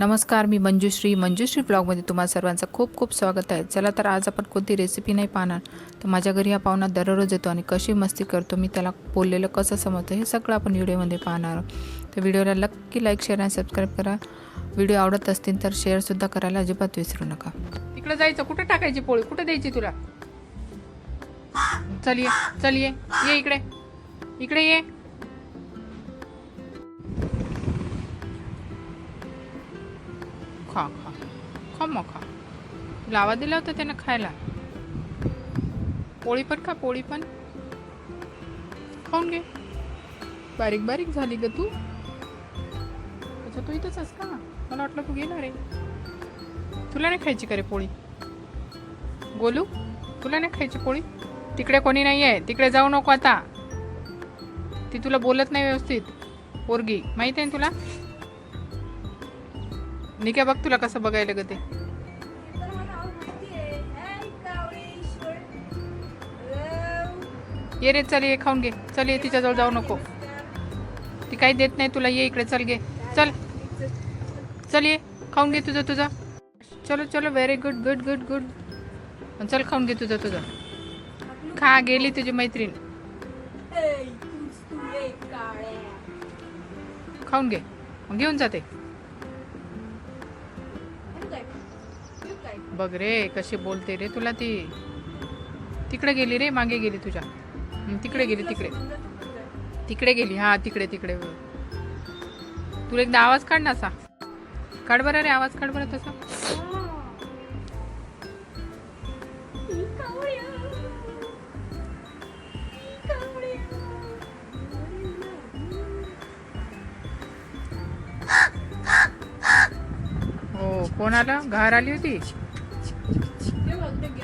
नमस्कार मी मंजुश्री. मंजुश्री ब्लॉगमध्ये तुम्हाला सर्वांचं खूप खूप स्वागत आहे. चला तर आज आपण कोणती रेसिपी नाही पाहणार. तर माझ्या घरी हा पाहुणा दररोज येतो आणि कशी मस्ती करतो मी त्याला बोललेलं कसं समजतं हे सगळं आपण व्हिडिओमध्ये पाहणार आहोत. तर व्हिडिओला नक्की लाईक शेअर आणि सबस्क्राईब करा. व्हिडिओ आवडत असतील तर शेअरसुद्धा करायला अजिबात विसरू नका. तिकडे जायचं. कुठे टाकायची पोळी? कुठे द्यायची तुला? चल ये. चल ये. ये इकडे. इकडे ये. खा खा खा. मग खा. लावा दिला होता त्यानं खायला. पोळी पण खा पोळी पण. खाऊन घे. बारीक बारीक झाली ग तू. अच्छा तू इथंच असता का? मला वाटलं तू गेला रे. तुला नाही खायची का रे पोळी? गोलू तुला नाही खायची पोळी? तिकडे कोणी नाही आहे तिकडे जाऊ नको आता. ती तुला बोलत नाही व्यवस्थित. पोरगी माहिती आहे ना तुला? निघ्या बघ तुला कसं बघायला ग ते. ये रे चल ये खाऊन घे. चल ये तिच्याजवळ जाऊ नको. ती काही देत नाही तुला. ये इकडे चल घे. चल. चल ये खाऊन घे तुझं तुझं. चलो चलो very good good good good चल खाऊन घे तुझं तुझं. खा गेली तुझी मैत्रीण. खाऊन घे. मग घेऊन जाते बघ रे कशी बोलते रे तुला ती. तिकडे गेली रे मागे गेली तुझ्या. तिकडे गेली तिकडे. तिकडे गेली हा तिकडे तिकडे. तुला एकदा आवाज काढ ना असा. काढ बरं रे आवाज काढ बरं तसा. हो कोण आलं? घर आली होती? 집게 만든 게